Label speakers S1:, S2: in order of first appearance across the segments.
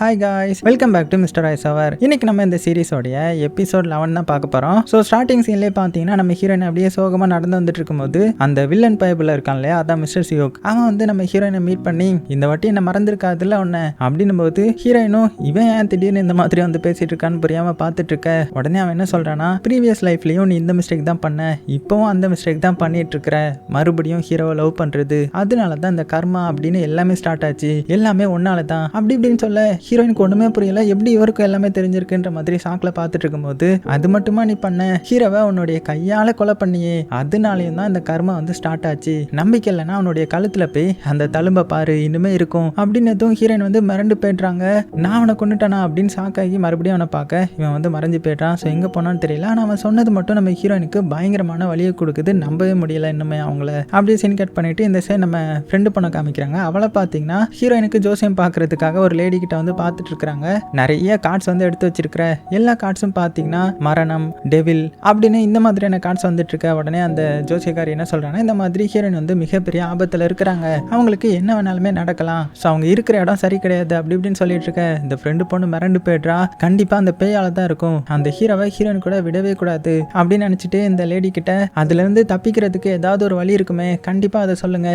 S1: Hi guys welcome back to Mr Ice அவர் இன்னைக்கு நம்ம இந்த சீரிஸோடைய எபிசோட் லெவன் தான் பார்க்க போகிறோம் ஸோ ஸ்டார்டிங் சீன்லேயே பார்த்தீங்கன்னா நம்ம ஹீரோயின் அப்படியே சோகமாக நடந்து வந்துட்டு இருக்கும்போது அந்த வில்லன் பைபிள் இருக்கான் இல்லையா? அதான் மிஸ்டர் சியோக் அவன் வந்து நம்ம ஹீரோயினை மீட் பண்ணி இந்த வாட்டி என்ன மறந்துருக்காதுல்ல உன்னை அப்படின்னும் போது ஹீரோயினும் இவன் ஏன் திடீர்னு இந்த மாதிரி வந்து பேசிட்டு இருக்கான்னு புரியாமல் பார்த்துட்டு இருக்க? உடனே அவன் என்ன சொல்கிறான்னா ப்ரீவியஸ் லைஃப்லையும் நீ இந்த மிஸ்டேக் தான் பண்ண இப்போவும் அந்த மிஸ்டேக் தான் பண்ணிட்டு இருக்கிற. மறுபடியும் ஹீரோவை லவ் பண்ணுறது அதனால தான் இந்த கர்மா அப்படின்னு எல்லாமே ஸ்டார்ட் ஆச்சு. எல்லாமே ஒன்னால தான் அப்படி இப்படின்னு சொல்ல ஹீரோயினுக்கு ஒன்றுமே புரியல. எப்படி இவருக்கும் எல்லாமே தெரிஞ்சிருக்குன்ற மாதிரி சாக்கில் பார்த்துட்டு இருக்கும்போது அது மட்டுமா நீ பண்ண? ஹீரோவை உன்னுடைய கையால் கொலை பண்ணியே. அதனாலையும் தான் இந்த கர்மா வந்து ஸ்டார்ட் ஆச்சு. நம்பிக்கை இல்லைன்னா அவனுடைய கழுத்தில் போய் அந்த தழும்பை பாரு இன்னுமே இருக்கும். அப்படின்னதும் ஹீரோயின் வந்து மிரண்டு போயிடுறாங்க. நான் அவனை கொண்டுட்டானா அப்படின்னு ஷாக்காகி மறுபடியும் அவனை பார்க்க இவன் வந்து மறைஞ்சு போய்ட்றான். ஸோ எங்கே போனான்னு தெரியல. ஆனால் அவன் சொன்னது மட்டும் நம்ம ஹீரோயினுக்கு பயங்கரமான வழியை கொடுக்குது. நம்பவே முடியல இன்னுமே அவங்கள. அப்படியே சீன் கட் பண்ணிட்டு இந்த சைன் நம்ம ஃப்ரெண்டு பண்ண காமிக்கிறாங்க. அவளை பார்த்தீங்கன்னா ஹீரோயினுக்கு ஜோசியம் பார்க்கறதுக்காக ஒரு லேடி கிட்ட வந்து பார்த்துட்டு இருக்கிறாங்க நிறைய கார்ட்ஸ் வந்து எடுத்து வச்சிருக்கிற எல்லா கார்ட்ஸும் பார்த்தீங்கன்னா மரணம் டெவில் அப்படின்னு இந்த மாதிரியான கார்ட்ஸ் வந்துட்டு இருக்க உடனே அந்த ஜோசியக்காரி என்ன சொல்றாங்கன்னா இந்த மாதிரி ஹீரோயின் வந்து மிகப்பெரிய ஆபத்தில் இருக்கிறாங்க. அவங்களுக்கு என்ன வேணாலுமே நடக்கலாம். ஸோ அவங்க இருக்கிற இடம் சரி கிடையாது அப்படி இப்படின்னு சொல்லிட்டு இருக்க இந்த ஃப்ரெண்டு பொண்ணு மிரண்டு போயிடுறா. கண்டிப்பாக அந்த பேயால தான் இருக்கும். அந்த ஹீரோவை ஹீரோயின் கூட விடவே கூடாது அப்படின்னு நினச்சிட்டு இந்த லேடி கிட்ட அதுலேருந்து தப்பிக்கிறதுக்கு ஏதாவது ஒரு வழி இருக்குமே. கண்டிப்பாக அதை சொல்லுங்க.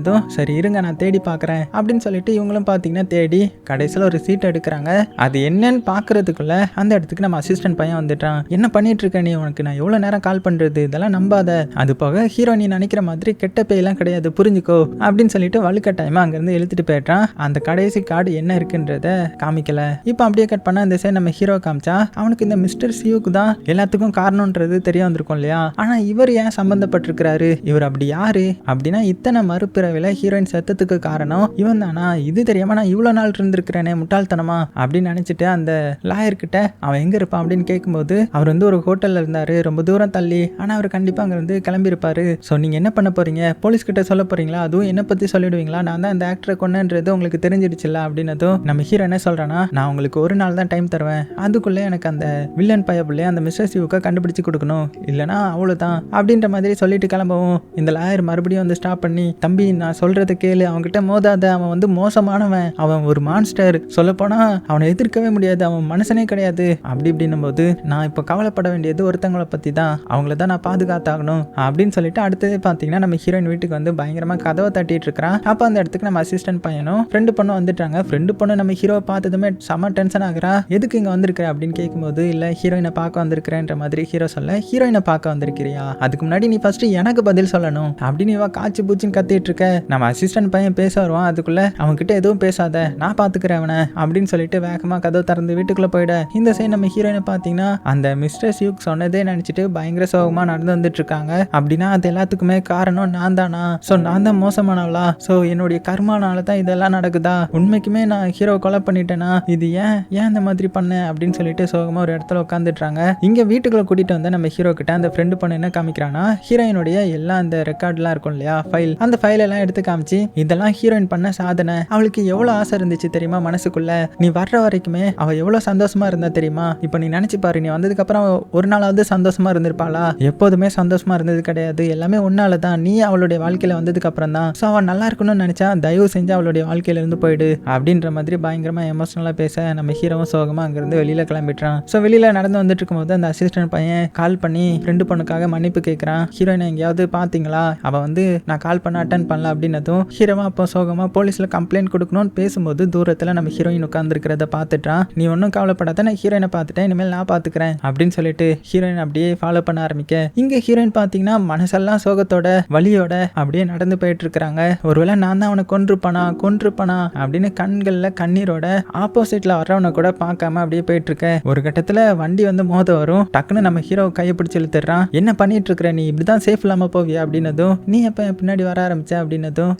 S1: எதுவும் சரி இருங்க நான் தேடி பார்க்குறேன். அப்படின்னு சொல்லிட்டு இவங்களும் பார்த்தீங்கன்னா தேடி கடைசியில் ஒரு சீட் எடுக்கிறாங்க. அது என்னன்னு பார்க்கறதுக்குள்ள அந்த இடத்துக்கு நம்ம அசிஸ்டன்ட் பையன் வந்துட்டான். என்ன பண்ணிட்டு இருக்க நீ? உனக்கு நான் எவ்வளோ நேரம் கால் பண்றது? இதெல்லாம் நம்பாத. அது போக ஹீரோ நீ நினைக்கிற மாதிரி கெட்ட பேயெல்லாம் கிடையாது. புரிஞ்சுக்கோ. அப்படின்னு சொல்லிட்டு வலுக்கட்டாயமா அங்கேருந்து எழுத்துட்டு போயிட்டான் அந்த கடைசி கார்டு என்ன இருக்குன்றத காமிக்கல. இப்போ அப்படியே கட் பண்ணால் இந்த சைடு நம்ம ஹீரோ காமிச்சா அவனுக்கு இந்த மிஸ்டர் சியூக்கு தான் எல்லாத்துக்கும் காரணம்ன்றது தெரிய வந்திருக்கும் இல்லையா? ஆனா இவர் ஏன் சம்பந்தப்பட்டிருக்கிறாரு? இவர் அப்படி யாரு? அப்படின்னா இத்தனை மறுபிறவில ஹீரோயின் சத்தத்துக்கு காரணம் இவன் தானா இது தெரியாம நான் இவ்வளோ நாள் இருந்திருக்கிறேனே முட்டாள்தனமா அப்படின்னு நினைச்சிட்டு அந்த லாயர்கிட்ட அவன் எங்கே இருப்பான்? அப்படின்னு கேட்கும்போது அவர் வந்து ஒரு ஹோட்டலில் இருந்தார் ரொம்ப தூரம் தள்ளி ஆனால் அவர் கண்டிப்பாக அங்கே இருந்து கிளம்பியிருப்பாரு. ஸோ நீங்கள் என்ன பண்ண போகிறீங்க போலீஸ் கிட்ட சொல்ல போகிறீங்களா அதுவும் என்னை பற்றி சொல்லிடுவீங்களா? நான் தான் அந்த ஆக்டரை கொன்னன்றது உங்களுக்கு தெரிஞ்சிடுச்சுல்ல அப்படின்னதும் நம்ம ஹீரோ என்ன சொல்கிறேன்னா நான் உங்களுக்கு ஒரு நாள் தான் டைம் தருவேன். அதுக்குள்ளே எனக்கு அந்த வில்லன் பயப்புள்ளே அந்த மிஸ்டர் சிவுக்கை கண்டுபிடிச்சு கொடுக்கணும். இல்லைனா அவ்வளோதான் அப்படின்ற மாதிரி சொல்லிட்டு கிளம்பவும் இந்த லாயர் மறுபடியும் வந்து ஸ்டாப் பண்ணி தம்பி நான் சொல்கிறத கேளு. அவன்கிட்ட மோதாத. அவன் வந்து மோசமானவன். அவன் ஒரு மான்ஸ்டர் சொல்லப்போனால் அவனை எதிர்க்கவே முடியாது அவன் மனுஷனே கிடையாது. அப்படி இப்படின்னும் போது நான் இப்போ கவலைப்பட வேண்டியது ஒருத்தங்களை பற்றி தான் அவங்கள தான் நான் பாதுகாத்தாகணும் அப்படின்னு சொல்லிட்டு அடுத்தது பார்த்தீங்கன்னா நம்ம ஹீரோயின் வீட்டுக்கு வந்து பயங்கரமாக கதவை தட்டிட்டு இருக்கிறான். அப்போ அந்த இடத்துக்கு நம்ம அசிஸ்டன்ட் பையனும் ஃப்ரெண்டு பொண்ணும் வந்துட்டாங்க. ஃப்ரெண்டு பொண்ணு நம்ம ஹீரோவை பார்த்ததுமே செம டென்ஷன் ஆகுறா. எதுக்கு இங்கே வந்திருக்கிற அப்படின்னு கேட்கும்போது இல்லை ஹீரோயினை பார்க்க வந்திருக்கிறேன்ற மாதிரி ஹீரோ சொல்ல ஹீரோயினை பார்க்க வந்திருக்கிறியா? அதுக்கு முன்னாடி நீ ஃபர்ஸ்ட் எனக்கு பதில் சொல்லணும். அப்படின்னு இவ காய்ச்சி பூச்சின்னு கத்திட்டு இருக்க. நம்ம அசிஸ்டன்ட் பையன் பேச வருவான் அதுக்குள்ள அவன்கிட்ட எதுவும் பேசாத. நான் பார்த்துக்கிறேன் அவனை. அப்படின்னு சொல்லிட்டு வேகமா கதவு திறந்து வீட்டுக்குள்ள போயிட. இந்த சைடு நம்ம ஹீரோயினை பார்த்தீங்கன்னா அந்த மிஸ்டர் சியூக் சொன்னதே நினைச்சிட்டு பயங்கர சோகமா நடந்து வந்துட்டு இருக்காங்க. அப்படின்னா அது எல்லாத்துக்குமே காரணம் நான் தானா? ஸோ நான் தான் மோசமானவளா? ஸோ என்னுடைய கர்மானால தான் இதெல்லாம் நடக்குதா? உண்மைக்குமே நான் ஹீரோ கொலை பண்ணிட்டேனா? இது ஏன் ஏன் இந்த மாதிரி பண்ணேன் அப்படின்னு சொல்லிட்டு சோகமா ஒரு இடத்துல உட்காந்துட்றாங்க இங்க வீட்டுக்குள்ள கூட்டிட்டு வந்து நம்ம ஹீரோ கிட்ட அந்த ஃப்ரெண்டு பொண்ணு என்ன காமிக்கிறானா ஹீரோயினுடைய எல்லா அந்த ரெக்கார்ட்லாம் இருக்கும் இல்லையா? ஃபைல் அந்த ஃபைல் எல்லாம் எடுத்து காமிச்சு இதெல்லாம் ஹீரோயின் பண்ண சாதனை. அவளுக்கு எவ்வளோ ஆசை இருந்துச்சு தெரியுமா? மனசுக்குள்ள நீ வர்ற வரைக்குமே அவ எவ்வளோ சந்தோஷமா இருந்தா தெரியுமா? இப்போ நீ நினைச்சு பாரு நீ வந்ததுக்கு அப்புறம் ஒரு நாளாவது சந்தோஷமா இருந்திருப்பாளா? எப்போதுமே சந்தோஷமா இருந்தது கிடையாது. எல்லாமே உன்னால தான். நீ அவளுடைய வாழ்க்கையில வந்ததுக்கு அப்புறம் தான். ஸோ அவன் நல்லா இருக்கணும்னு நினைச்சா தயவு செஞ்சு அவளுடைய வாழ்க்கையில இருந்து போயிடு. அப்படின்ற மாதிரி பயங்கரமா எமோஷனலா பேச நம்ம ஹீரோவும் சோகமா அங்கிருந்து வெளியில கிளம்பிட்டான் ஸோ வெளியில நடந்து வந்துட்டு இருக்கும்போது அந்த அசிஸ்டன்ட் பையன் கால் பண்ணி ஃப்ரெண்டு பொண்ணுக்காக மன்னிப்பு கேட்குறான் ஹீரோயினை எங்கேயாவது பார்த்தீங்களா அவள் வந்து நான் கால் பண்ண அட்டன் பண்ணல அப்படின்னதும் ஹீரோவா அப்போ சோகமாக போலீஸில் கம்ப்ளைண்ட் கொடுக்கணும்னு பேசும்போது தூரத்தில் நம்ம ஹீரோயின் உட்காந்துருக்கிறத பார்த்துட்டான். நீ ஒன்றும் கவலைப்படாத நான் ஹீரோயினை பார்த்துட்டேன். இனிமேல் நான் பார்த்துக்கிறேன். அப்படின்னு சொல்லிட்டு ஹீரோயின் அப்படியே ஃபாலோ பண்ண ஆரம்பிக்க. இங்கே ஹீரோயின் பார்த்தீங்கன்னா மனசெல்லாம் சோகத்தோட வழியோட அப்படியே நடந்து போயிட்டு இருக்கிறாங்க. ஒருவேளை நான் தான் அவனை கொன்றுப்பனா? கொன்றுப்பனா? அப்படின்னு கண்களில் கண்ணீரோட ஆப்போசிட்ல வர்றவனை கூட பார்க்காம அப்படியே போயிட்டு இருக்க. ஒரு கட்டத்தில் வண்டி வந்து மோத வரும். டக்குன்னு நம்ம ஹீரோ கையை பிடிச்சி இழுத்துறான் என்ன பண்ணிட்டு இருக்கிற நீ? இப்படிதான் சேஃப் இல்லாம போவியா? அப்படின்னதும் நீ எப்ப பின்னாடி வர ஆரம்பிச்ச? அப்படின்னதும்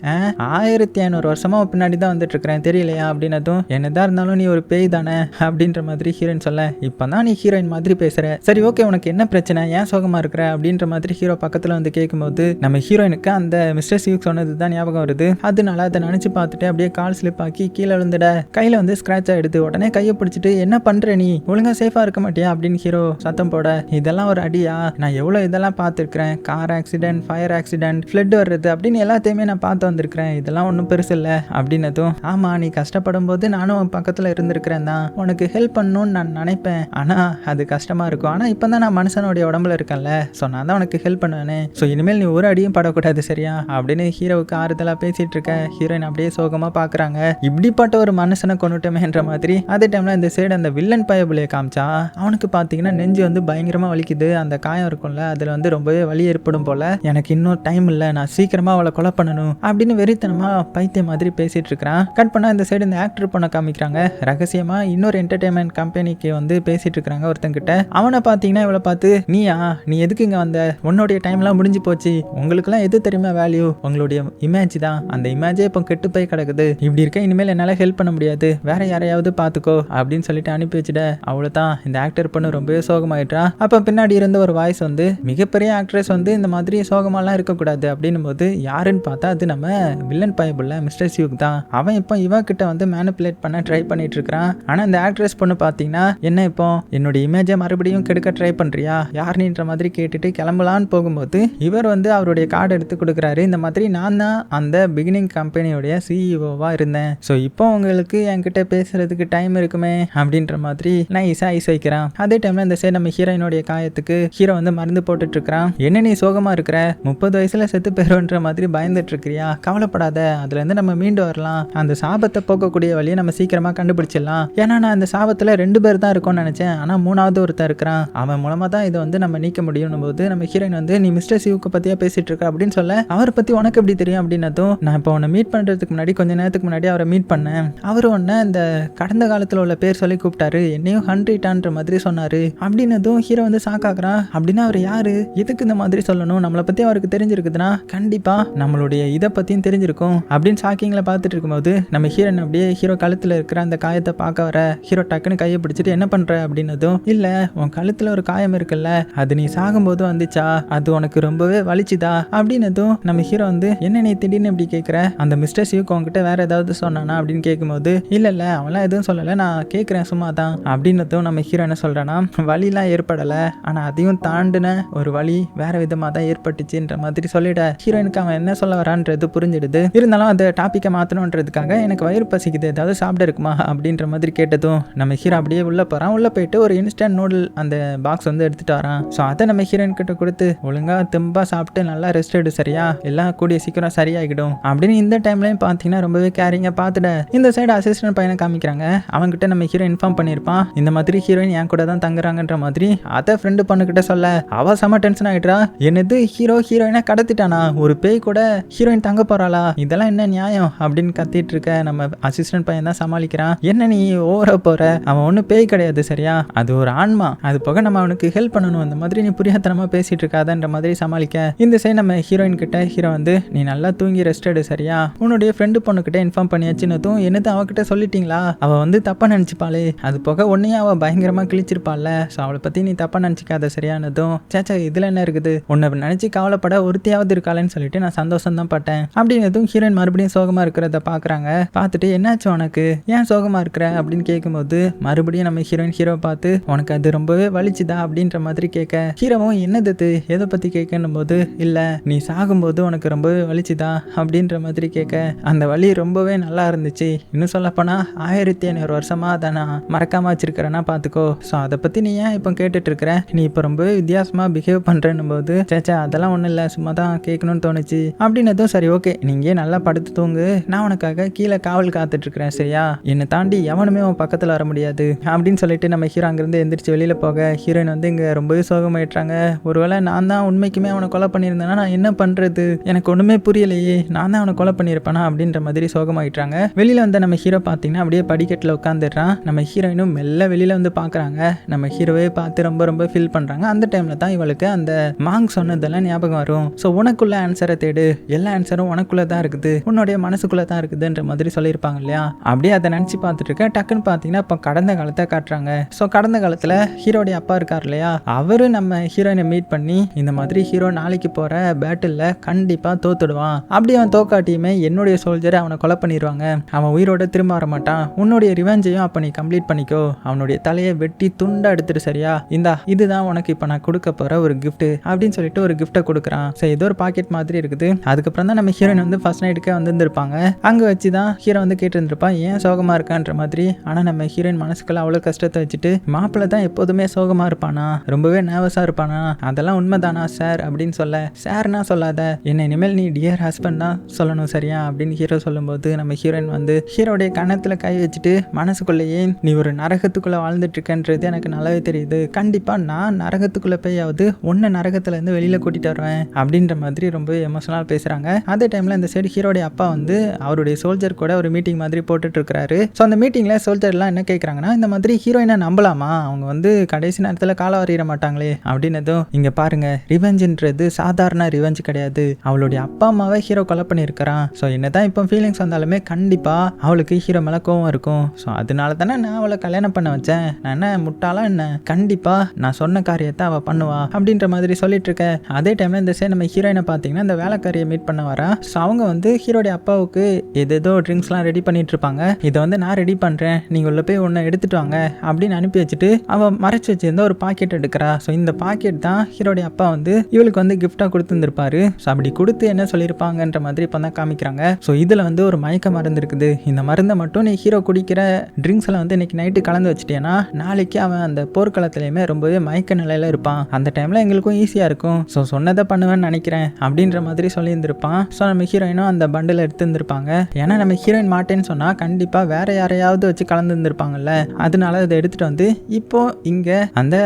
S1: ஆயிரத்தி ஐநூறு வருஷமா பின்னாடி தான் வந்துட்டு இருக்கிறேன். தெரியலையா? அப்படின்னதும் என்னதான் இருந்தாலும் நீ ஒரு பேய் தானே அப்படின்ற மாதிரி ஹீரோயின் சொல்ல இப்பதான் நீ ஹீரோயின் மாதிரி பேசுற. சரி ஓகே உனக்கு என்ன பிரச்சனை? ஏன் சோகமா இருக்கிற? அப்படின்ற மாதிரி ஹீரோ பக்கத்துல வந்து கேட்கும்போது நம்ம ஹீரோயினுக்கு அந்த மிஸ்டர் சிவிக் சொன்னது தான் ஞாபகம் வருது. அதனால அதை நினைச்சு பார்த்துட்டு அப்படியே கால் ஸ்லிப் ஆக்கி கீழே விழுந்துட. கையில வந்து ஸ்கிராச் ஆயிடுது உடனே கையை பிடிச்சிட்டு என்ன பண்ற நீ? ஒழுங்கா சேஃபா இருக்க மாட்டியா? அப்படின்னு ஹீரோ சத்தம் போட இதெல்லாம் ஒரு அடியா? நான் எவ்வளவு இதெல்லாம் பார்த்துருக்கிறேன். Car accident fire accident flood வர்றது அப்படின்னு எல்லாத்தையுமே நான் பார்த்து வந்திருக்கிறேன். இதெல்லாம் ஒன்றும் பெருசு இல்லை. அப்படின்னதும் ஆமா நீ கஷ்டப்படும் போது நான் நானும் உன் பக்கத்தில் இருந்திருக்கிறேன் தான் உனக்கு ஹெல்ப் பண்ணணும்னு நான் நினைப்பேன். ஆனால் அது கஷ்டமாக இருக்கும். ஆனால் இப்போ தான் நான் மனுஷனுடைய உடம்புல இருக்கேன்ல. ஸோ நான் தான் உனக்கு ஹெல்ப் பண்ணுவேனே. ஸோ இனிமேல் நீ ஒரு அடியும் படக்கூடாது சரியா? அப்படின்னு ஹீரோவுக்கு ஆறுதலாக பேசிட்டு இருக்க. ஹீரோயின் அப்படியே சோகமாக பார்க்குறாங்க இப்படிப்பட்ட ஒரு மனுஷனை கொண்டுட்டோமேன்ற மாதிரி அதே டைமில் இந்த சைடு அந்த வில்லன் பயபுலையை காமிச்சா அவனுக்கு பார்த்தீங்கன்னா நெஞ்சு வந்து பயங்கரமாக வலிக்குது. அந்த காயம் இருக்கும்ல அதில் வந்து ரொம்பவே வலி ஏற்படும் போல எனக்கு இன்னும் டைம் இல்லை நான் சீக்கிரமாக அவளை கொலை பண்ணணும் அப்படின்னு வெறித்தனமாக பைத்தியம் மாதிரி பேசிட்டு இருக்கிறான். கட் பண்ணால் இந்த சைடு இந்த ஆக்டர் பண்ண காமிக்கிறாங்க. ரகசியமாக இன்னொரு என்டர்டைன்மெண்ட் கம்பெனிக்கு வந்து பேசிட்டு இருக்கிறாங்க ஒருத்தங்கிட்ட. அவனை பார்த்தீங்கன்னா இவளை பார்த்து நீயா? நீ எதுக்கு இங்கே வந்த? உன்னுடைய டைம்லாம் முடிஞ்சு போச்சு. உங்களுக்குலாம் எது தெரியுமா வேல்யூ உங்களுடைய இமேஜ் தான். அந்த இமேஜே இப்போ கெட்டு போய் கிடக்குது. இப்படி இருக்க இனிமேல் என்னால் ஹெல்ப் பண்ண முடியாது. வேற யாரையாவது பார்த்துக்கோ அப்படின்னு சொல்லிட்டு அனுப்பி வச்சுட அவ்வளோதான் இந்த ஆக்டர் பொண்ணு ரொம்பவே சோகமாயிட்டா அப்போ பின்னாடி இருந்த ஒரு வாய்ஸ் வந்து மிகப்பெரிய ஆக்ட்ரஸ் வந்து இந்த மாதிரி சோகமாலாம் இருக்கக்கூடாது. அப்படின்னும் போது யாருன்னு பார்த்தா அது நம்ம வில்லன் பயபுள்ள மிஸ்டர் சியூக் தான். அவன் இப்போ இவன் கிட்ட வந்து மேனுப்புலேட் பண்ண ட்ரை பண்ணிட்டு இருக்கிறான் ஆனால் இந்த ஆக்ட்ரஸ் பொண்ணு பார்த்தீங்கன்னா என்ன இப்போ என்னோட இமேஜை மறுபடியும் கெடுக்க ட்ரை பண்ணுறியா யாருன்ற மாதிரி கேட்டுட்டு கிளம்பலான்னு போகும்போது இவர் வந்து அவருடைய கார்டு எடுத்து கொடுக்குறாரு. இந்த மாதிரி நான் தான் அந்த பிகினிங் கம்பெனியோடைய சிஇஓவாக இருந்தேன். ஸோ இப்போ உங்களுக்கு என்கிட்ட பேசுறதுக்கு டைம் இருக்குமே அப்படின்ற மாதிரி நைஸாக ஐஸ் வைக்கிறான் அதே டைமில் இந்த சைடு நம்ம ஹீரோயினுடைய காயத்துக்கு ஹீரோ வந்து மருந்து போட்டுட்டு இருக்கிறான் என்ன நீ சோகமாக இருக்கிற? முப்பது வயசுல செத்து போயிடுன்ற மாதிரி பயந்துட்டு இருக்கிறியா கவலைப்படாத அதுலேருந்து நம்ம மீண்டு வரலாம். அந்த சாபத்தை போக்கக்கூடிய வழியை நம்ம சீக்கிரமாக கண்டுபிடிச்சிடலாம். ஏன்னா நான் அந்த சாபத்தில் ரெண்டு பேர் தான் இருக்கோம்னு நினச்சேன். ஆனால் மூணாவது ஒருத்தர் இருக்கிறான். அவன் மூலமாக தான் இதை வந்து நம்ம நீக்க முடியும் போது நம்ம ஹீரோயின் வந்து நீ மிஸ்டர் சிவுக்கு பற்றியா பேசிட்டு இருக்க? அப்படின்னு சொல்ல அவரை பற்றி உனக்கு எப்படி தெரியும்? அப்படின்னதும் நான் இப்போ உன்னை மீட் பண்ணுறதுக்கு முன்னாடி கொஞ்ச நேரத்துக்கு முன்னாடி அவரை மீட் பண்ணேன். அவர் உன்னை இந்த கடந்த காலத்தில் உள்ள பேர் சொல்லி கூப்பிட்டாரு. என்னையும் ஹண்ட்ரிட்டான்ற மாதிரி சொன்னார். அப்படின்னதும் ஹீரோ வந்து சாக்காக்குறான் அப்படின்னா அவர் யாரு? எதுக்கு இந்த மாதிரி சொல்லணும்? நம்மளை பற்றி அவருக்கு தெரிஞ்சிருக்குதுன்னா கண்டிப்பாக நம்மளுடைய இதை பற்றியும் தெரிஞ்சிருக்கும். அப்படின்னு ஷாக்கிங்கில் பார்த்துட்டு இருக்கும்போது நம்ம ஹீரோன் அப்படியே ஹீரோ கழுத்தில் இருக்கிற அந்த காயத்தை பார்க்க வர ஹீரோ டக்குன்னு கையை பிடிச்சிட்டு என்ன பண்ணுற அப்படின்னதும் இல்லை உன் கழுத்தில் ஒரு காயம் இருக்குல்ல அது நீ சாகும்போது வந்துச்சா அது உனக்கு ரொம்பவே வலிச்சுதா? அப்படின்னதும் நம்ம ஹீரோ வந்து என்ன நீ திடீர்னு இப்படி கேட்குற அந்த மிஸ்டர் சிவுக்கு உங்ககிட்ட வேற ஏதாவது சொன்னானா? அப்படின்னு கேட்கும்போது இல்லை இல்லை அவன்லாம் எதுவும் சொல்லலை நான் கேட்குறேன் சும்மா தான் அப்படின்னதும் நம்ம ஹீரோ என்ன சொல்கிறான்னா வலிலாம் ஏற்படலை ஆனால் அதையும் தாண்டின ஒரு வழி வேற விதமாக தான் ஏற்பட்டுச்சுன்ற மாதிரி சொல்லிட. ஹீரோயினுக்கு அவன் என்ன சொல்ல வரான்றது புரிஞ்சிடுது. இருந்தாலும் அந்த டாப்பிக்கை மாற்றணுன்றதுக்காக எனக்கு வயிறு பசிக்குது. ஏதாவது சாப்பிட இருக்குமா அப்படின்ற மாதிரி கேட்டதும் நம்ம ஹீரோ அப்படியே உள்ளே போகிறான் உள்ளே போயிட்டு ஒரு இன்ஸ்டன்ட் நூடுல் அந்த பாக்ஸ் வந்து எடுத்துட்டு வரான். ஸோ அதை நம்ம ஹீரோயின் கிட்ட கொடுத்து ஒழுங்காக தெம்பாக சாப்பிட்டு நல்லா ரெஸ்ட் எடு சரியா? எல்லாம் கூடிய சீக்கிரம் சரியாகிடும். அப்படின்னு இந்த டைம்லையும் பார்த்தீங்கன்னா ரொம்பவே கேரிங்காக பார்த்துட இந்த சைடு அசிஸ்டன்ட் பையனை காமிக்கிறாங்க. அவன்கிட்ட நம்ம ஹீரோ இன்ஃபார்ம் பண்ணியிருப்பான் இந்த மாதிரி ஹீரோயின் என் கூட தான் தங்குறாங்கன்ற மாதிரி அதை ஃப்ரெண்டு பொண்ணுக்கிட்ட சொல்ல அவ செம டென்ஷன் ஆகிட்டா என்னது ஹீரோ ஹீரோயினை கடத்திட்டானா? ஒரு பேய் கூட ஹீரோயின் தங்க போறாளா? இதெல்லாம் என்ன நியாயம்? அப்படின்னு கத்திட்டு இருக்க நம்ம அசிஸ்டன்ட் பையன் தான் சமாளிக்கிறான்? என்ன நீ ஓர போற? அவன் ஒன்றும் பேய் கிடையாது சரியா? அது ஒரு ஆன்மா. அது போக நம்ம அவனுக்கு ஹெல்ப் பண்ணணும். அந்த மாதிரி நீ புரியாதனமா பேசிட்டு இருக்காதன்ற மாதிரி சமாளிக்க. இந்த சைடு நம்ம ஹீரோயின் கிட்ட ஹீரோ வந்து நீ நல்லா தூங்கி ரெஸ்ட் எடு சரியா? உன்னுடைய ஃப்ரெண்டு பொண்ணுக்கிட்ட இன்ஃபார்ம் பண்ணியாச்சுன்னதும் என்னது அவகிட்ட சொல்லிட்டீங்களா? அவ வந்து தப்பா நினைச்சுப்பாளே. அது போக உன்னையும் அவ பயங்கரமா கிழிச்சிருப்பாள்ல. ஸோ அவளை பத்தி நீ தப்பா நினைச்சிக்காத சரியானதும் சேச்சா இதுல என்ன இருக்குது? உன்னை நினைச்சு கவலைப்பட ஒருத்தியாவது இருக்காளேன்னு சொல்லிட்டு நான் சந்தோஷம் தான் பட்டேன். அப்படின்னதும் ஹீரோயின் மறுபடியும் சோகமா இருக்கிறத பாக்குறாங்க. பார்த்துட்டு என்னாச்சு உனக்கு? ஏன் சோகமா இருக்கிற? அப்படின்னு கேட்கும்போது மறுபடியும் நம்ம ஹீரோயின் ஹீரோ பார்த்து உனக்கு அது ரொம்பவே வலிச்சுதா? அப்படின்ற மாதிரி கேட்க ஹீரோவும் என்னது எதை பத்தி கேட்கணும் போது இல்ல நீ சாகும்போது உனக்கு ரொம்பவே வலிச்சுதா? அப்படின்ற மாதிரி கேட்க அந்த வலி ரொம்பவே நல்லா இருந்துச்சு. இன்னும் சொல்ல போனா ஆயிரத்தி ஐநூறு வருஷமா அதை நான் மறக்காம வச்சிருக்கிறேன்னா பார்த்துக்கோ. ஸோ அதை பத்தி நீ ஏன் இப்போ கேட்டுட்டு இருக்கிற? நீ இப்போ ரொம்பவே வித்தியாசமா பிஹேவ் பண்றேன்னும் போது சேச்சா அதெல்லாம் ஒன்றும் இல்லை. சும்மா தான் கேட்கணும்னு தோணுச்சு. அப்படின்னதும் சரி ஓகே நீங்க நல்லா படுத்து தூங்கு. நான் உனக்காக கீழே காவல் காத்துட்டு இருக்கிறேன். இல்லையா? என்னை தாண்டி எவனுமே அவன் பக்கத்தில் வர முடியாது. அப்படின்னு சொல்லிட்டு நம்ம ஹீரோ அங்கேருந்து எந்திரிச்சு வெளியில் போக ஹீரோயின் வந்து இங்கே ரொம்பவே சோகமாயிட்டாங்க ஒருவேளை நான் தான் உண்மைக்குமே அவனை கொலை பண்ணியிருந்தேன்னா நான் என்ன பண்ணுறது எனக்கு ஒன்றுமே புரியலையே. நான் தான் அவனை கொலை பண்ணியிருப்பேனா? அப்படின்ற மாதிரி சோகமாயிட்டாங்க வெளியில் வந்து நம்ம ஹீரோ பார்த்தீங்கன்னா அப்படியே படிக்கட்டில் உட்காந்துடுறான் நம்ம ஹீரோயினும் மெல்ல வெளியில் வந்து பார்க்குறாங்க. நம்ம ஹீரோவே பார்த்து ரொம்ப ரொம்ப ஃபீல் பண்ணுறாங்க அந்த டைமில் தான் இவளுக்கு அந்த மாங் சொன்னதெல்லாம் ஞாபகம் வரும். ஸோ உனக்குள்ள ஆன்சரை தேடு. எல்லா ஆன்சரும் உனக்குள்ளே தான் இருக்குது. உன்னுடைய மனசுக்குள்ளே தான் இருக்குதுன்ற மாதிரி சொல்லியிருப்பாங்க இல்லையா? அப்படி அப்படியே அதை நினச்சி பார்த்துட்டு டக்குன்னு பார்த்தீங்கன்னா இப்போ கடந்த காலத்தை காட்டுறாங்க. ஸோ கடந்த காலத்தில் ஹீரோடைய அப்பா இருக்கார் இல்லையா? அவரு நம்ம ஹீரோயினை மீட் பண்ணி இந்த மாதிரி ஹீரோ நாளைக்கு போகிற பேட்டிலில் கண்டிப்பாக தோத்துடுவான். அப்படி அவன் தோக்காட்டியுமே என்னுடைய சோல்ஜரை அவனை கொலை பண்ணிடுவாங்க அவன் உயிரோட திரும்ப வர மாட்டான். உன்னுடைய ரிவெஞ்சையும் அப்போ நீ கம்ப்ளீட் பண்ணிக்கோ. அவனுடைய தலையை வெட்டி துண்டா எடுத்துட்டு சரியா? இந்தா இதுதான் உனக்கு இப்போ நான் கொடுக்க போகிற ஒரு கிஃப்ட் அப்படின்னு சொல்லிட்டு ஒரு கிஃப்ட்டை கொடுக்குறான். ஸோ ஏதோ ஒரு பாக்கெட் மாதிரி இருக்குது. அதுக்கப்புறம் தான் நம்ம ஹீரோயின் வந்து ஃபர்ஸ்ட் நைட்டுக்கே வந்திருந்திருப்பாங்க. அங்கே வச்சு தான் ஹீரோ வந்து கேட்டிருந்திருப்பான் ஏன் சோகமாக இருக்கான்ற மாதிரி ஆனால் நம்ம ஹீரோயின் மனசுக்குள்ள அவ்வளோ கஷ்டத்தை வச்சுட்டு மாப்பிள்ளை தான் எப்போதுமே சோகமாக இருப்பானா? ரொம்பவே நர்வஸாக இருப்பானா? அதெல்லாம் உண்மைதானா சார் அப்படின்னு சொல்ல சார்னா சொல்லாத. என்னை இனிமேல் நீ டியர் ஹஸ்பண்ட் தான் சொல்லணும் சரியா? அப்படின்னு ஹீரோ சொல்லும்போது நம்ம ஹீரோயின் வந்து ஹீரோடைய கணத்தில் கை வச்சுட்டு மனசுக்குள்ளேயே நீ ஒரு நரகத்துக்குள்ளே வாழ்ந்துட்டு இருக்கன்றது எனக்கு நல்லாவே தெரியுது. கண்டிப்பாக நான் நரகத்துக்குள்ளே போயாவது ஒன்று நரகத்துலேருந்து வெளியில் கூட்டிகிட்டு வருவேன். அப்படின்ற மாதிரி ரொம்ப எமோஷனலாக பேசுகிறாங்க அதே டைமில் இந்த சைடு ஹீரோடைய அப்பா வந்து அவருடைய சோல்ஜர் கூட ஒரு மீட்டிங் மாதிரி போட்டு இருக்கிறாரு ஸோ அந்த மீட்டிங்கில் சோல்ஜர்லாம் என்ன கேட்குறாங்கன்னா இந்த மாதிரி ஹீரோயினை நம்பலாமா? அவங்க வந்து கடைசி நேரத்தில் கால வரையிட மாட்டாங்களே அப்படின்னதும் இங்கே பாருங்க ரிவெஞ்சுன்றது சாதாரண ரிவெஞ்ச் கிடையாது. அவளுடைய அப்பா அம்மாவை ஹீரோ கொலை பண்ணியிருக்கிறான். ஸோ என்னதான் இப்போ ஃபீலிங்ஸ் வந்தாலுமே கண்டிப்பாக அவளுக்கு ஹீரோ மேலே கோவம் இருக்கும். ஸோ அதனால தானே நான் அவளை கல்யாணம் பண்ண வச்சேன். நான் என்ன முட்டாளா என்ன? கண்டிப்பாக நான் சொன்ன காரியத்தை அவள் பண்ணுவா. அப்படின்ற மாதிரி சொல்லிட்டு இருக்கேன் அதே டைமில் இந்த சைடு நம்ம ஹீரோயினை பார்த்தீங்கன்னா இந்த வேலைக்காரியை மீட் பண்ண வரா. ஸோ அவங்க வந்து ஹீரோடைய அப்பாவுக்கு ஏதேதோ ட்ரிங்க்ஸ்லாம் ரெடி பண்ணிட்டு இருப்பாங்க இதை வந்து நான் ரெடி பண்ணுறேன் நீங்கள் உள்ள போய் ஒன்று எடுத்துட்டு வாங்க அப்படின்னு அனுப்பி வச்சுட்டு அவள் மறைச்சி வச்சிருந்த ஒரு பாக்கெட் எடுக்கிறா. ஸோ இந்த பாக்கெட் தான் ஹீரோடைய அப்பா வந்து இவளுக்கு வந்து கிஃப்டாக கொடுத்துருந்துருப்பாரு. ஸோ அப்படி கொடுத்து என்ன சொல்லியிருப்பாங்கன்ற மாதிரி இப்போ தான் காமிக்கிறாங்க. ஸோ இதில் வந்து ஒரு மயக்க மருந்து இருக்குது. இந்த மருந்தை மட்டும் நீ ஹீரோ குடிக்கிற ட்ரிங்க்ஸில் வந்து இன்னைக்கு நைட்டு கலந்து வச்சிட்டேன்னா நாளைக்கு அவன் அந்த போர்க்களத்துலையுமே ரொம்பவே மயக்க நிலையில் இருப்பான். அந்த டைமில் எங்களுக்கும் ஈஸியாக இருக்கும். ஸோ சொன்னதை பண்ணுவேன்னு நினைக்கிறேன் அப்படின்ற மாதிரி சொல்லியிருந்திருப்பான். ஸோ நம்ம ஹீரோயினும் அந்த பண்டில் எடுத்துருந்துருப்பாங்க. ஏன்னா நம்ம ஹீரோயின் மாட்டேன்னு சொன்னால் கண்டிப்பாக வேற யாரையாவது வச்சு கலந்துருந்துருப்பாங்கல்ல. அதனால அதை எடுத்துகிட்டு வந்து இப்போ இங்கே அந்த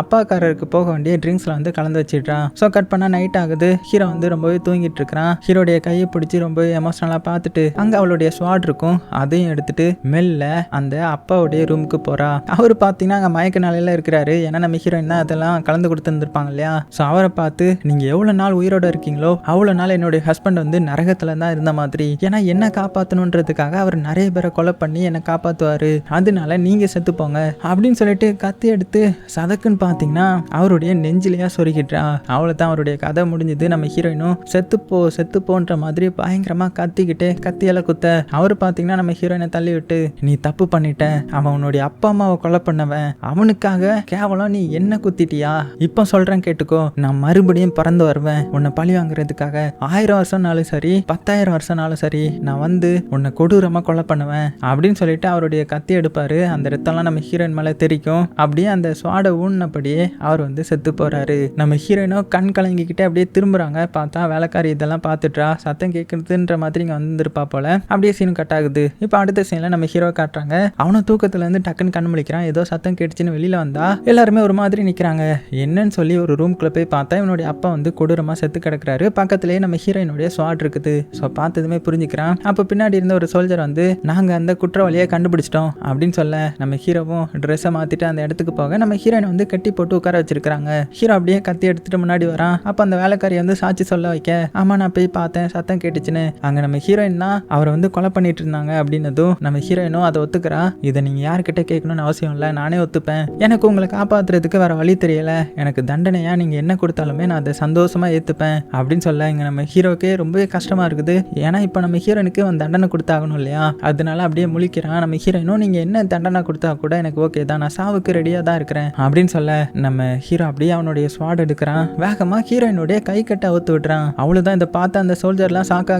S1: அப்பாக்காரருக்கு போக வேண்டிய ட்ரிங்க்ஸில் வந்து கலந்து வச்சிடுறான். ஸோ கட் பண்ணால் நைட் ஆகுது. ஹீரோ வந்து ரொம்பவே தூங்கிட்டு இருக்கிறான். ஹீரோடைய கையை பிடிச்சி ரொம்பவே எமோஷனலாக பார்த்துட்டு அங்கே அவளுடைய ஸ்வாட் இருக்கும். அதையும் எடுத்துட்டு மெல்ல அந்த அப்பாவுடைய ரூமுக்கு போறா. அவர் பார்த்தீங்கன்னா அங்கே மயக்க நிலையில இருக்கிறாரு. ஏன்னா நம்ம ஹீரோயின் தான் அதெல்லாம் கலந்து கொடுத்துருந்துருப்பாங்க இல்லையா? ஸோ அவரை பார்த்து நீங்கள் எவ்வளோ நாள் உயிரோட இருக்கீங்களோ அவ்வளோ நாள் என்னுடைய ஹஸ்பண்ட் வந்து நரகத்தில் தான் இருந்த மாதிரி. ஏன்னா என்ன காப்பாற்றணுன்றதுக்காக அவர் நிறைய பேரை கொலை பண்ணி என்னை காப்பாற்றுவார் அதனால நீங்கள் செத்துப்போங்க. அப்படின்னு சொல்லிட்டு கத்தி எடுத்து சதக்குன்னு பார்த்தீங்கன்னா அவருடைய நெஞ்சிலையா சொருகிட்டா. அவ்வளோதான் அவருடைய கதை முடிஞ்சது. நம்ம ஹீரோயினும் செத்துப்போ செத்துப்போன்ற மாதிரி பயங்கரமாக கத்திக்கிட்டு கத்தியால குத்த. அவர் பார்த்தீங்கன்னா நம்ம ஹீரோயினை தள்ளி விட்டு நீ தப்பு பண்ணிட்ட. அவன் உன்னுடைய அப்பா அம்மாவை கொலை பண்ணவன். அவனுக்காக கேவலம் நீ என்ன குத்திட்டியா? இப்போ சொல்கிறேன் கேட்டுக்கோ. நான் மறுபடியும் பறந்து வருவேன். உன்னை பழி வாங்குறதுக்காக ஆயிரம் வருஷம்னாலும் சரி பத்தாயிரம் வருஷம்னாலும் சரி நான் வந்து உன்னை கொடூரமாக கொலை பண்ணுவேன் அப்படின்னு சொல்லிட்டு அவருடைய கத்தி எடுப்பாரு. அந்த ரத்தம்லாம் நம்ம ஹீரோயின் மேலே தெரிக்கும் அப்படியே அந்த சுவாடை ஊன்னபடியே அவர் வந்து செத்து போறாரு. நம்ம ஹீரோயினோ கண் கலங்கிக்கிட்டே அப்படியே திரும்புறாங்க. பார்த்தா வேலைக்காரி இதெல்லாம் பார்த்துட்றா சத்தம் கேட்குறதுன்ற மாதிரி இங்கே வந்திருப்பா போல. அப்படியே சீன் கட் ஆகுது. இப்போ அடுத்த சீனில் நம்ம ஹீரோ காட்டுறாங்க. அவனும் தூக்கத்துல இருந்து டக்குன்னு கண் முழிக்கிறான். ஏதோ சத்தம் கேட்டுச்சுன்னு வெளியில வந்தா எல்லாருமே ஒரு மாதிரி நிற்கிறாங்க என்னன்னு சொல்லி ஒரு ரூம்குள்ளே போய் பார்த்தா இவனுடைய அப்பா வந்து கொடூரமாக செத்து கிடக்குறாரு. பக்கத்துலேயே நம்ம ஹீரோயினுடைய ஸ்வாட் இருக்குது. ஸோ பார்த்ததுமே புரிஞ்சுக்கிறான். அப்போ பின்னாடி இருந்த ஒரு சோல்ஜர் வந்து நாங்கள் அந்த குற்றவாளியை கண்டுபிடிச்சிட்டோம் அப்படின்னு சொல்ல நம்ம ஹீரோவும் ட்ரெஸ்ஸை மாற்றிட்டு அந்த இடத்துக்கு போக நம்ம ஹீரோயின் வந்து கட்டி போட்டு உட்கார வச்சிருக்காங்க ஹீரோ அப்படியே கத்தி எடுத்துட்டு முன்னாடி வரான். அப்போ அந்த வேலைக்காரியை வந்து சாட்சி சொல்ல வைக்க ஆமாம் நான் போய் பார்த்தேன் சத்தம் கேட்டுச்சுன்னு. அங்கே நம்ம ஹீரோயின் தான் அவரை வந்து கொலை பண்ணிட்டு இருந்தாங்க அப்படின்னதும் நம்ம ஹீரோயினும் அதை ஒத்துக்கிறா. இதை நீங்கள் யார்கிட்ட கேட்கணும்னு அவசியம் இல்லை நானே ஒத்துப்பேன். எனக்கு உங்களை காப்பாற்றுறதுக்கு வேற வழி தெரியல. எனக்கு தண்டனையாக நீங்கள் என்ன கொடுத்தாலுமே நான் அதை சந்தோஷமாக ஏற்றுப்பேன் அப்படின்னு சொல்ல இங்கே நம்ம ஹீரோக்கே ரொம்பவே கஷ்டமாக இருக்குது. ஏன்னா இப்போ நம்ம ஹீரோனுக்கு அவன் தண்டனை கொடுத்தாகணும் இல்லையா? அது அதனால அப்படியே முழிக்கிறான். நம்ம ஹீரோயினும் நீங்கள் என்ன தண்டனை கொடுத்தா கூட எனக்கு ஓகே தான். நான் சாவுக்கு ரெடியாக தான் இருக்கிறேன். அப்படின்னு சொல்ல நம்ம ஹீரோ அப்படியே அவனுடைய ஸ்வாட் எடுக்கிறான். வேகமாக ஹீரோயினுடைய கை கட்ட அவுத்து விடுறான். அவ்வளோதான் இதை பார்த்து அந்த சோல்ஜர்லாம் ஷாக்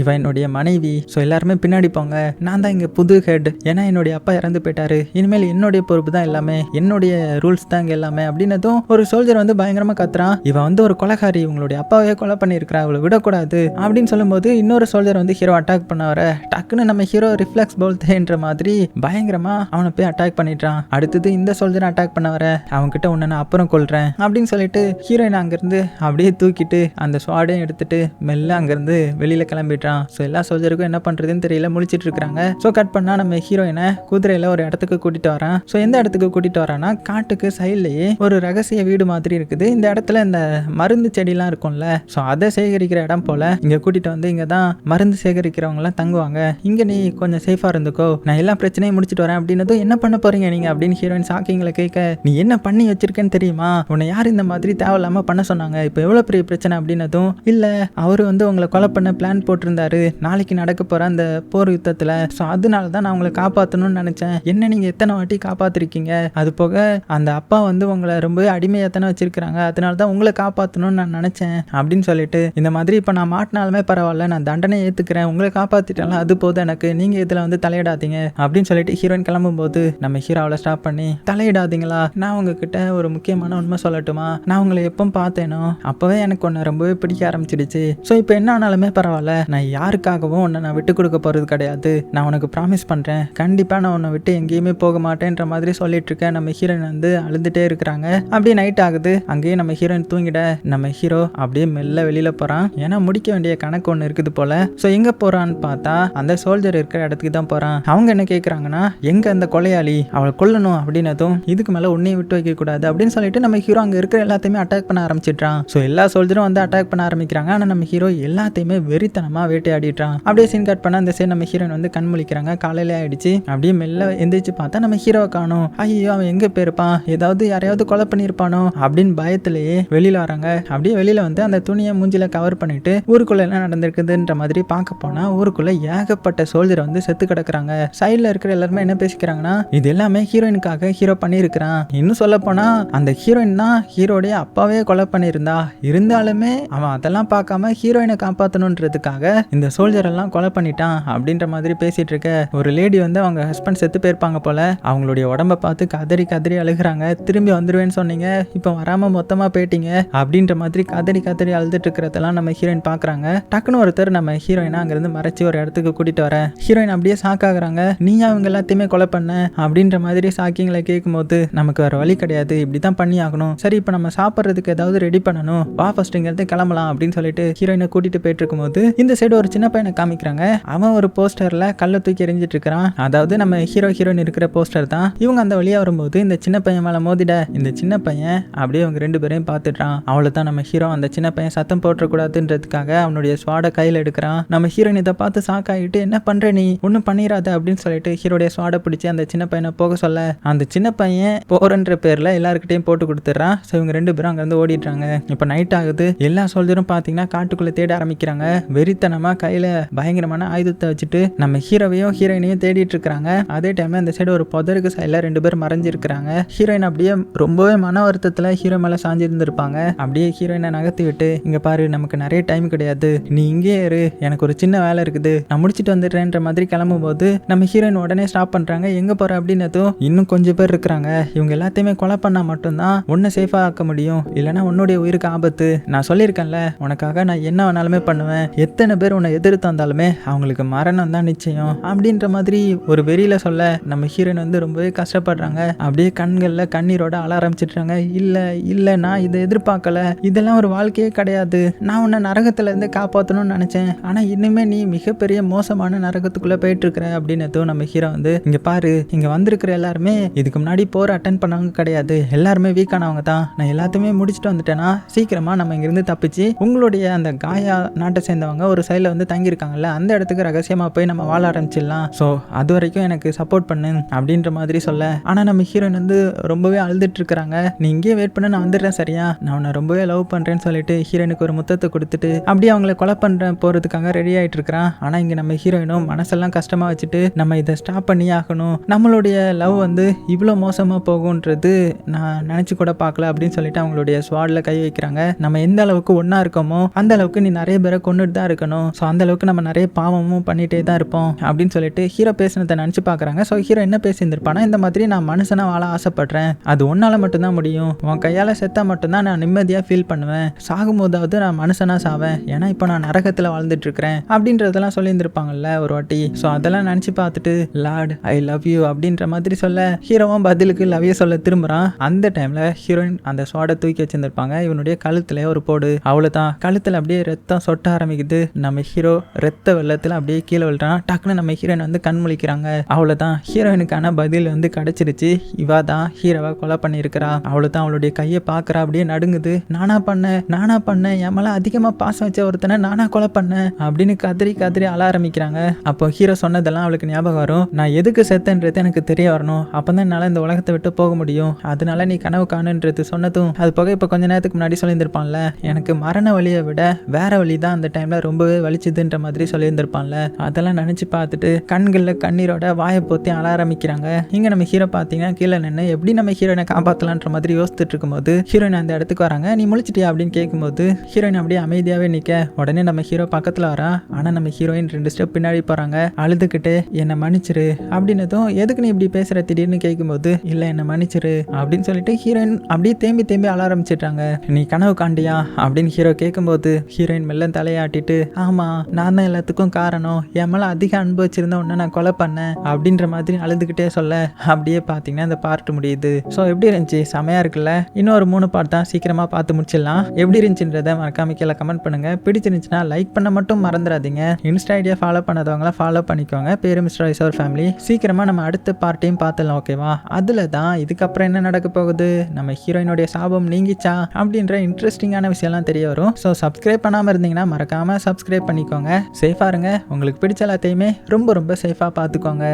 S1: இவன் என்னுடைய மனைவி. ஸோ எல்லாருமே பின்னாடி போங்க. நான் தான் இங்கே புது ஹெட் ஏன்னா என்னுடைய அப்பா இறந்து போயிட்டாரு. இனிமேல் என்னுடைய பொறுப்பு தான் எல்லாமே. என்னுடைய ரூல்ஸ் தான் இங்கே எல்லாமே. அப்படின்னதும் ஒரு சோல்ஜர் வந்து பயங்கரமாக கத்துறான். இவன் வந்து ஒரு கொலகாரி. உங்களுடைய அப்பாவே கொலை பண்ணியிருக்கிறா. அவளை விடக்கூடாது. அப்படின்னு சொல்லும்போது இன்னொரு சோல்ஜர் வந்து ஹீரோ அட்டாக் பண்ண வர. டக்குன்னு நம்ம ஹீரோ ரிஃப்ளெக்ஸ் போல்தேன்ற மாதிரி பயங்கரமா அவனை போய் அட்டாக் பண்ணிட்டான் அடுத்தது இந்த சோல்ஜர் அட்டாக் பண்ண வர அவன்கிட்ட உன்னை நான் அப்புறம் கொள்றேன் அப்படின்னு சொல்லிட்டு ஹீரோயின் அங்கேருந்து அப்படியே தூக்கிட்டு அந்த ஸ்வாடையும் எடுத்துட்டு மெல்ல அங்கேருந்து வெளியில கிளம்பிட்டான் ஸோ எல்லா சோல்ஜருக்கும் என்ன பண்றதுன்னு தெரியல முழிச்சிட்டு இருக்காங்க ஸோ கட் பண்ணா நம்ம ஹீரோயினை குதிரையில ஒரு இடத்துக்கு கூட்டிட்டு வரான். ஸோ எந்த இடத்துக்கு கூட்டிட்டு வரான்னா காட்டுக்கு சைட்லயே ஒரு ரகசிய வீடு மாதிரி இருக்குது. இந்த இடத்துல இந்த மருந்து செடிலாம் இருக்கும்ல ஸோ அதை சேகரிக்கிற இடம் போல இங்க கூட்டிட்டு வந்து இங்க தான் மருந்து சேகரிக்கிறவங்க எல்லாம் தங்குவாங்க. இங்க நீ கொஞ்சம் சேஃபாக இருந்துக்கோ. நான் எல்லா பிரச்சனையும் முடிச்சுட்டு வரேன் அப்படின்னதும் என்ன பண்ண போறீங்க நீங்க? அப்படின்னு ஹீரோயின் சாக்கிங்களை கேட்க நீ என்ன பண்ணி வச்சிருக்கேன்னு தெரியுமா? உன்னை யார் இந்த மாதிரி தேவையில்லாம பண்ண சொன்னாங்க. இப்போ எவ்வளோ பெரிய பிரச்சனை? அப்படின்னதும் இல்லை அவர் வந்து உங்களை கொலை பண்ண பிளான் போட்டிருந்தாரு. நாளைக்கு நடக்க போற அந்த போர் யுத்தத்தில். ஸோ அதனால தான் நான் உங்களை காப்பாற்றணும்னு நினைச்சேன். என்ன நீங்க எத்தனை வாட்டி காப்பாத்திருக்கீங்க? அது போக அந்த அப்பா வந்து உங்களை ரொம்ப அடிமையாக தானே வச்சிருக்கிறாங்க. அதனால தான் உங்களை காப்பாற்றணும்னு நான் நினைச்சேன். அப்படின்னு சொல்லிட்டு இந்த மாதிரி இப்போ நான் மாட்டினாலுமே பரவாயில்ல. நான் தண்டனை ஏற்றுக்கிறேன் உங்களை காப்பாத்திட்டாலும் அது போதும் எனக்கு. நீங்க நீங்கள் இதில் வந்து தலையிடாதீங்க அப்படின்னு சொல்லிட்டு ஹீரோயின் கிளம்பும்போது நம்ம ஹீரோவில் ஸ்டாப் பண்ணி தலையிடாதீங்களா? நான் உங்ககிட்ட ஒரு முக்கியமான உண்மை சொல்லட்டுமா? நான் உங்களை எப்போ பார்த்தேனோ அப்போவே எனக்கு ஒன்று ரொம்பவே பிடிக்க ஆரம்பிச்சிடுச்சு. ஸோ இப்போ என்ன ஆனாலுமே பரவாயில்ல. நான் யாருக்காகவும் உன்னை நான் விட்டு கொடுக்க போகிறது கிடையாது. நான் உனக்கு ப்ராமிஸ் பண்ணுறேன் கண்டிப்பாக நான் உன்னை விட்டு எங்கேயுமே போக மாட்டேன்ற மாதிரி சொல்லிட்டு இருக்கேன் நம்ம ஹீரோயின் வந்து அழுதுகிட்டே இருக்கிறாங்க. அப்படியே நைட் ஆகுது. அங்கேயே நம்ம ஹீரோயின் தூங்கிட நம்ம ஹீரோ அப்படியே மெல்ல வெளியில் போகிறான் ஏன்னா முடிக்க வேண்டிய கணக்கு ஒன்று இருக்குது போல. ஸோ எங்கே போகிறான்னு பார்த்தா அந்த சோல்ஜர் இருக்கிற இடத்துக்கு தான் போகிறான் அவங்க என்ன கேட்குறாங்கன்னா எங்கே அந்த கொலையாளி? அவளை கொல்லணும் அப்படின்னதும் இதுக்கு மேலே உன்னையும் விட்டு வைக்கக்கூடாது அப்படின்னு சொல்லிட்டு நம்ம ஹீரோ அங்கே இருக்கிற எல்லாத்தையுமே அட்டாக் பண்ண ஆரம்பிச்சிட்றான். ஸோ எல்லா சோல்ஜரும் வந்து அட்டாக் பண்ண ஆரம்பிக்கிறாங்க. ஆனால் நம்ம ஹீரோ எல்லாத்தையுமே வெறித்தனமாக வேட்டையாடிட்டான் அப்படியே சீன் கட் பண்ண அந்த சைடு நம்ம ஹீரோயின் வந்து கண் முழிக்கிறாங்க. காலையில் ஆயிடுச்சு. அப்படியே மெல்ல எந்திரிச்சு பார்த்தா நம்ம ஹீரோவை காணும். ஐயோ அவன் எங்கே போயிருப்பான் ஏதாவது யாரையாவது கொலை பண்ணியிருப்பானோ? அப்படின்னு பயத்திலேயே வெளியில் வராங்க. அப்படியே வெளியில் வந்து அந்த துணியை மூஞ்சில கவர் பண்ணிட்டு ஊருக்குள்ள என்ன நடந்திருக்குதுன்ற மாதிரி பார்க்க போனால் ஊருக்குள்ள ஏகப்பட்ட சோல்ஜர் வந்து செத்து கிடக்குறாங்க. சைடில் இருக்கிற எல்லாருமே என்ன பேசிக்கிறாங்கன்னா இது எல்லாமே ஹீரோயினுக்காக ஹீரோ பண்ணியிருக்கிறான். இன்னும் சொல்ல போனால் அந்த ஹீரோயின் தான் ஹீரோடைய அப்பாவே கொலை பண்ணியிருந்தா. இருந்தாலுமே அவன் அதெல்லாம் பார்க்காம ஹீரோயினை காப்பாற்றணுன்றதுக்காக இந்த சோல்ஜர் எல்லாம் கொலை பண்ணிட்டான் அப்படின்ற மாதிரி பேசிட்டு இருக்க ஒரு லேடி வந்து அவங்க ஹஸ்பண்ட் செத்து போயிருப்பாங்க போல அவங்களுடைய உடம்ப பார்த்து கதறி கதறி அழுகுறாங்க. திரும்பி வந்துருவேன்னு சொன்னீங்க இப்போ வராம மொத்தமா போயிட்டீங்க அப்படின்ற மாதிரி கதறி கதறி அழுதுட்டு இருக்கிறதெல்லாம் நம்ம ஹீரோயின் பார்க்குறாங்க. டக்குன்னு ஒருத்தர் நம்ம ஹீரோயினை அங்கேருந்து மறைச்சி ஒரு இடத்துக்கு கூட்டிட்டு வர. ஹீரோ ஹீரோயின் அப்படியே ஷாக் ஆகுறாங்க. நீ அவங்க எல்லாத்தையுமே கொலை பண்ண அப்படின்ற மாதிரி ஷாக்கிங்களை கேட்கும்போது நமக்கு வேற வழி கிடையாது. இப்படி தான் பண்ணி ஆகணும். சரி இப்போ நம்ம சாப்பிட்றதுக்கு ஏதாவது ரெடி பண்ணணும். வா ஃபர்ஸ்ட் இங்கேருந்து கிளம்பலாம் அப்படின்னு சொல்லிட்டு ஹீரோயினை கூட்டிட்டு போயிட்டு இருக்கும்போது இந்த சைடு ஒரு சின்ன பையனை காமிக்கிறாங்க. அவன் ஒரு போஸ்டர்ல கல்லை தூக்கி எறிஞ்சிட்டு இருக்கிறான். அதாவது நம்ம ஹீரோ ஹீரோயின் இருக்கிற போஸ்டர் தான். இவங்க அந்த வழியா வரும்போது இந்த சின்ன பையன் மேல மோதிட இந்த சின்ன பையன் அப்படியே அவங்க ரெண்டு பேரையும் பார்த்துட்டான் அவளை தான் நம்ம ஹீரோ அந்த சின்ன பையன் சத்தம் போட்டுறக்கூடாதுன்றதுக்காக அவனுடைய ஸ்வாட கையில் எடுக்கிறான். நம்ம ஹீரோயின் இதை பார்த்து சாக்காயிட்டு என்ன பண்ற நீ? ஒன்றும் பண்ணிடாத அப்படின்னு சொல்லிட்டு ஹீரோடைய சுவாடை பிடிச்சி அந்த சின்ன பையனை போக சொல்ல அந்த சின்ன பையன் போறன்ற பேர்ல எல்லாருக்கிட்டையும் போட்டு கொடுத்துட்றான் ஸோ இவங்க ரெண்டு பேரும் அங்கேருந்து ஓடிடுறாங்க. இப்போ நைட் ஆகுது. எல்லா சோல்ஜரும் பார்த்தீங்கன்னா காட்டுக்குள்ளே தேட ஆரம்பிக்கிறாங்க. வெறித்தனமாக கையில் பயங்கரமான ஆயுதத்தை வச்சுட்டு நம்ம ஹீரோவையும் ஹீரோயினையும் தேடிட்டு இருக்கிறாங்க அதே டைம் அந்த சைடு ஒரு புதருக்கு சைடில் ரெண்டு பேர் மறைஞ்சிருக்கிறாங்க. ஹீரோயின் அப்படியே ரொம்பவே மன வருத்தத்தில் ஹீரோ மேலே சாஞ்சிருந்திருப்பாங்க. அப்படியே ஹீரோயினை நகர்த்தி விட்டு இங்கே பாரு நமக்கு நிறைய டைம் கிடையாது. நீ இங்கேயே இரு. எனக்கு ஒரு சின்ன வேலை இருக்குது. நான் முடிச்சிட்டு வந்துடுறேன்ற மாதிரி கிளம்பும்போது நம்ம ஹீரோயின் உடனே ஸ்டாப் பண்ணுறாங்க எங்கே போகிற அப்படின்னதும் இன்னும் கொஞ்சம் பேர் இருக்கிறாங்க. இவங்க எல்லாத்தையுமே கொலை பண்ணால் மட்டும்தான் உன்னை சேஃபாக ஆக்க முடியும். இல்லைன்னா உன்னுடைய உயிருக்கு ஆபத்து. நான் சொல்லியிருக்கேன்ல உனக்காக நான் என்ன வேணாலுமே பண்ணுவேன். எத்தனை பேர் உன்னை எதிர்த்து வந்தாலுமே அவங்களுக்கு மரணம் தான் நிச்சயம். அப்படின்ற மாதிரி ஒரு வெறியில சொல்ல நம்ம ஹீரோயின் வந்து ரொம்பவே கஷ்டப்படுறாங்க. அப்படியே கண்களில் கண்ணீரோட அழ ஆரம்பிச்சிட்றாங்க. இல்லை இல்லை நான் இதை எதிர்பார்க்கல. இதெல்லாம் ஒரு வாழ்க்கையே கிடையாது. நான் உன்னை நரகத்துல இருந்து காப்பாற்றணும்னு நினச்சேன். ஆனால் இன்னுமே நீ மிகப்பெரிய மோசமான நரகத்துக்குள்ளே போயிட்டு இருக்கிற அப்படின்னு நம்ம ஹீரோ வந்து இங்கே பாரு இங்கே வந்திருக்கிற எல்லாருமே இதுக்கு முன்னாடி போர் அட்டன் பண்ணவங்க கிடையாது. எல்லாருமே வீக்கானவங்க தான். நான் எல்லாத்தையுமே முடிச்சுட்டு வந்துட்டேன்னா சீக்கிரமாக நம்ம இங்கேருந்து தப்பிச்சு உங்களுடைய அந்த காயா நாட்டை சேர்ந்தவங்க ஒரு சைடில் வந்து தங்கியிருக்காங்கல்ல அந்த இடத்துக்கு ரகசியமாக போய் நம்ம வாழ ஆரம்பிச்சிடலாம். ஸோ அது வரைக்கும் எனக்கு சப்போர்ட் பண்ணு அப்படின்ற மாதிரி சொல்ல. ஆனால் நம்ம ஹீரோயின் வந்து ரொம்பவே அழுதுட்டு இருக்கிறாங்க நீ இங்கேயே வெயிட் பண்ண நான் வந்துடுறேன் சரியா? நான் உன்னை ரொம்பவே லவ் பண்ணுறேன்னு சொல்லிட்டு ஹீரோயினுக்கு ஒரு முத்தத்தை கொடுத்துட்டு அப்படியே அவங்கள கொலை பண்ணுறேன் போகிறதுக்காக ரெடி ஆகிட்டு இருக்கிறான் ஆனால் இங்கே நம்ம ஹீரோயினும் மனசெல்லாம் கஷ்டமாக வச்சுட்டு நம்ம இதை ஸ்டாப் பண்ணி ஆகணும். நம்மளுடைய லவ் வந்து இவ்வளோ மோசமாக போகுன்றது நான் நினச்சி கூட பார்க்கல அப்படின்னு சொல்லிட்டு அவங்களுடைய ஸ்வாடில் கை வைக்கிறாங்க. நம்ம எந்த அளவுக்கு ஒன்றா இருக்கோமோ அந்த அளவுக்கு நீ நிறைய பேரை கொண்டுட்டு தான் இருக்கணும். ஸோ அந்த அளவுக்கு நம்ம நிறைய பாவமும் பண்ணிகிட்டே தான் இருப்போம் அப்படின்னு சொல்லிட்டு ஹீரோ பேசினதை நினச்சி பார்க்குறாங்க. ஸோ ஹீரோ என்ன பேசியிருந்திருப்பானா? இந்த மாதிரி நான் மனுஷனாக வாழ ஆசைப்படுறேன். அது ஒன்றால் மட்டும்தான் முடியும். உன் கையால் செத்தா மட்டும்தான் நான் நிம்மதியாக ஃபீல் பண்ணுவேன். சாகும்போதாவது நான் மனுஷனாக சாவேன். ஏன்னா இப்போ நான் நரகத்தில் வாழ்ந்துட்டு இருக்கிறேன் அப்படின்றதெல்லாம் சொல்லியிருந்திருப்பாங்கல்ல ஒரு வாட்டி. ஸோ அதெல்லாம் நினச்சி பார்த்துட்டு லார்ட் ஐ லவ் யூ அப்படின்ற மாதிரி சொல்ல ஹீரோவும் பதிலுக்கு லவ் யூ சொல்ல திரும்புகிறான் அந்த டைமில் ஹீரோயின் அந்த சோடை தூக்கி வச்சுருந்துருப்பாங்க. இவனுடைய கழுத்தில் ஒரு போடு. அவ்வளோதான் கழுத்தில் அப்படியே ரத்தம் சொட்ட ஆரம்பிக்குது. நம்ம ஹீரோ ரத்த வெள்ளத்தில் அப்படியே கீழே விழுறான். டக்குன்னு நம்ம ஹீரோயின் வந்து கண் முழிக்கிறாங்க. அவ்வளோதான் ஹீரோயினுக்கான பதில் வந்து கிடச்சிருச்சு. இவா தான் ஹீரோவை கொலை பண்ணியிருக்கிறா. அவ்வளோதான் அவளுடைய கையை பார்க்குறா. அப்படியே நடுங்குது. நானா பண்ணேன் நானா பண்ணேன் என் மேலே அதிகமாக பாசம் வச்ச ஒருத்தனை நானா கொலை பண்ணேன் அப்படின்னு கதறி கதறி அழ ஆரம்பிக்கிறாங்க. அப்போ ஹீரோ சொன்னதெல்லாம் அவளுக்கு ஞாபகம் வரும். நான் எதுக்கு செத்தன்றது எனக்கு தெரிய வரணும். அப்போ தான் என்னால் இந்த உலகத்தை விட்டு போக முடியும். அதனால நீ கனவு காணுன்றது சொன்னதும் அது போக இப்போ கொஞ்ச நேரத்துக்கு முன்னாடி சொல்லியிருந்திருப்பான்ல. எனக்கு மரண வழியை விட வேற வழி தான் அந்த டைமில் ரொம்பவே வலிச்சுதுன்ற மாதிரி சொல்லியிருந்திருப்பான்ல. அதெல்லாம் நினச்சி பார்த்துட்டு கண்களில் கண்ணீரோட வாயை போத்தி அழ ஆரம்பிக்கிறாங்க. இங்கே நம்ம ஹீரோ பார்த்தீங்கன்னா கீழே நின்று எப்படி நம்ம ஹீரோயினை காப்பாற்றலான்ற மாதிரி யோசிச்சுட்டு இருக்கும்போது ஹீரோயின் அந்த இடத்துக்கு வராங்க. நீ முழிச்சிட்டியா? அப்படின்னு கேட்கும்போது ஹீரோயின் அப்படியே அமைதியாகவே நிற்க உடனே நம்ம ஹீரோ பக்கத்தில் வரா. ஆனால் நம்ம ஹீரோயின் ரெண்டு ஸ்டெப் பின்னாடி போகிறாங்க அழுதுகிட்டு என்னை மன்னிச்சிரு. அப்படின்னதும் எதுக்கு நீ இப்படி பேசுற? திடீர்னு கேட்கும்போது இல்லை என்னை மன்னிச்சிரு. அப்படின்னு சொல்லிட்டு ஹீரோயின் அப்படியே தேம்பி தேம்பி அழ ஆரம்பிச்சிட்டாங்க நீ கனவு காண்டியா அப்படின்னு ஹீரோ கேட்கும்போது ஹீரோயின் மெல்ல தலையாட்டிட்டு ஆமா நான் தான் எல்லாத்துக்கும் காரணம். என் மேலே அதிக அன்பு வச்சிருந்த உன்னை நான் கொலை பண்ணேன். அப்படின்ற மாதிரி அழுதுகிட்டே சொல்ல அப்படியே பார்த்தீங்கன்னா இந்த பார்ட் முடியுது. ஸோ எப்படி இருந்துச்சு? செமையாக இருக்குல்ல? இன்னொரு மூணு பார்ட் தான் சீக்கிரமாக பார்த்து முடிச்சிடலாம். எப்படி இருந்துச்சுன்றதை மறக்காம கீழே கமெண்ட் பண்ணுங்க. பிடிச்சிருந்துச்சுன்னா லைக் பண்ண மட்டும் மறந்துடாதீங்க. இன்ஸ்டா ஐடியா ஃபாலோ பண்ணாதவங்களாம் ஃபாலோ ஃபாலோ பண்ணிக்கோங்க. பேரு மிஸ்டர் ஐசோர் ஃபேமிலி சீக்கிரமாக நம்ம அடுத்த பார்ட்டையும் பார்த்துடலாம் ஓகேவா அதில் தான் இதுக்கப்புறம் என்ன நடக்க போகுது? நம்ம ஹீரோயினுடைய சாபம் நீங்கிச்சா? அப்படின்ற இன்ட்ரெஸ்டிங்கான விஷயம்லாம் தெரிய வரும். ஸோ சப்ஸ்கிரைப் பண்ணாமல் இருந்தீங்கன்னா மறக்காமல் சப்ஸ்கிரைப் பண்ணிக்கோங்க. சேஃபாக இருங்க. உங்களுக்கு பிடிச்ச எல்லாத்தையுமே ரொம்ப ரொம்ப சேஃபாக பார்த்துக்கோங்க.